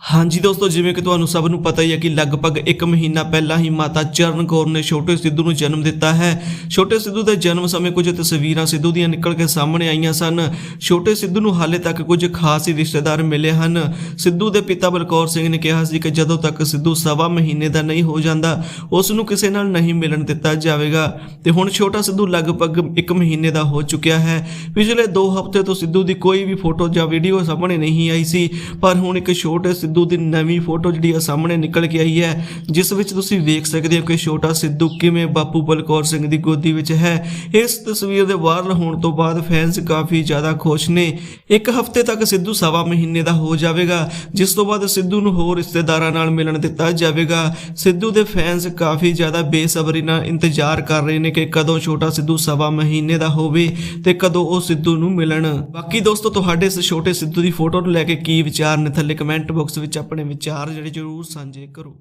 ਹਾਂਜੀ ਦੋਸਤੋ, ਜਿਵੇਂ ਕਿ ਤੁਹਾਨੂੰ ਸਭ ਨੂੰ ਪਤਾ ਹੀ ਹੈ ਕਿ ਲਗਭਗ 1 ਮਹੀਨਾ ਪਹਿਲਾਂ ਹੀ ਮਾਤਾ ਚਰਨ ਕੌਰ ਨੇ ਛੋਟੇ ਸਿੱਧੂ ਨੂੰ ਜਨਮ ਦਿੱਤਾ ਹੈ। ਛੋਟੇ ਸਿੱਧੂ ਦੇ ਜਨਮ ਸਮੇਂ ਕੁਝ ਤਸਵੀਰਾਂ ਸਿੱਧੂ ਦੀਆਂ ਨਿਕਲ ਕੇ ਸਾਹਮਣੇ ਆਈਆਂ ਸਨ। ਛੋਟੇ ਸਿੱਧੂ ਨੂੰ ਹਾਲੇ ਤੱਕ ਕੁਝ ਖਾਸ ਹੀ ਰਿਸ਼ਤੇਦਾਰ ਮਿਲੇ ਹਨ। ਸਿੱਧੂ ਦੇ ਪਿਤਾ ਬਲਕੌਰ ਸਿੰਘ ਨੇ ਕਿਹਾ ਸੀ ਕਿ ਜਦੋਂ ਤੱਕ ਸਿੱਧੂ ਸਵਾ ਮਹੀਨੇ ਦਾ ਨਹੀਂ ਹੋ ਜਾਂਦਾ, ਉਸ ਨੂੰ ਕਿਸੇ ਨਾਲ ਨਹੀਂ ਮਿਲਣ ਦਿੱਤਾ ਜਾਵੇਗਾ। ਤੇ ਹੁਣ ਛੋਟਾ ਸਿੱਧੂ ਲਗਭਗ 1 ਮਹੀਨੇ ਦਾ ਹੋ ਚੁੱਕਿਆ ਹੈ। ਪਿਛਲੇ 2 ਹਫ਼ਤੇ ਤੋਂ ਸਿੱਧੂ ਦੀ ਕੋਈ ਵੀ ਫੋਟੋ ਜਾਂ ਵੀਡੀਓ ਸਾਹਮਣੇ ਨਹੀਂ ਆਈ ਸੀ, ਪਰ ਹੁਣ ਇੱਕ ਛੋਟੇ ਸਿੱਧੂ ਦੀ ਨਵੀਂ ਫੋਟੋ ਜਿਹੜੀ ਆ ਸਾਹਮਣੇ ਨਿਕਲ ਕੇ ਆਈ ਹੈ, ਜਿਸ ਵਿੱਚ ਤੁਸੀਂ ਵੇਖ ਸਕਦੇ ਹੋ ਕਿ ਛੋਟਾ ਸਿੱਧੂ ਕਿਵੇਂ ਬਾਪੂ ਬਲਕੌਰ ਸਿੰਘ ਦੀ ਗੋਦੀ ਵਿੱਚ ਹੈ। ਇਸ ਤਸਵੀਰ ਦੇ ਵਾਇਰਲ ਹੋਣ ਤੋਂ ਬਾਅਦ ਫੈਨਸ ਕਾਫੀ ਜ਼ਿਆਦਾ ਖੁਸ਼ ਨੇ। ਇੱਕ ਹਫ਼ਤੇ ਤੱਕ ਸਿੱਧੂ ਸਵਾ ਮਹੀਨੇ ਦਾ ਹੋ ਜਾਵੇਗਾ, ਜਿਸ ਤੋਂ ਬਾਅਦ ਸਿੱਧੂ ਨੂੰ ਹੋਰ ਰਿਸ਼ਤੇਦਾਰਾਂ ਨਾਲ ਮਿਲਣ ਦਿੱਤਾ ਜਾਵੇਗਾ। ਸਿੱਧੂ ਦੇ ਫੈਨਸ ਕਾਫੀ ਜ਼ਿਆਦਾ ਬੇਸਬਰੀ ਨਾਲ ਇੰਤਜ਼ਾਰ ਕਰ ਰਹੇ ਨੇ ਕਿ ਕਦੋਂ ਛੋਟਾ ਸਿੱਧੂ ਸਵਾ ਮਹੀਨੇ ਦਾ ਹੋਵੇ ਤੇ ਕਦੋਂ ਉਹ ਸਿੱਧੂ ਨੂੰ ਮਿਲਣ। ਬਾਕੀ ਦੋਸਤੋ, ਤੁਹਾਡੇ ਇਸ ਛੋਟੇ ਸਿੱਧੂ ਦੀ ਫੋਟੋ ਨੂੰ ਲੈ ਕੇ ਕੀ ਵਿਚਾਰ ਨੇ, ਥੱਲੇ ਕਮੈਂਟ ਬਾਕਸ ਵਿੱਚ ਆਪਣੇ ਵਿਚਾਰ ਜਿਹੜੇ ਜ਼ਰੂਰ ਸਾਂਝੇ ਕਰੋ।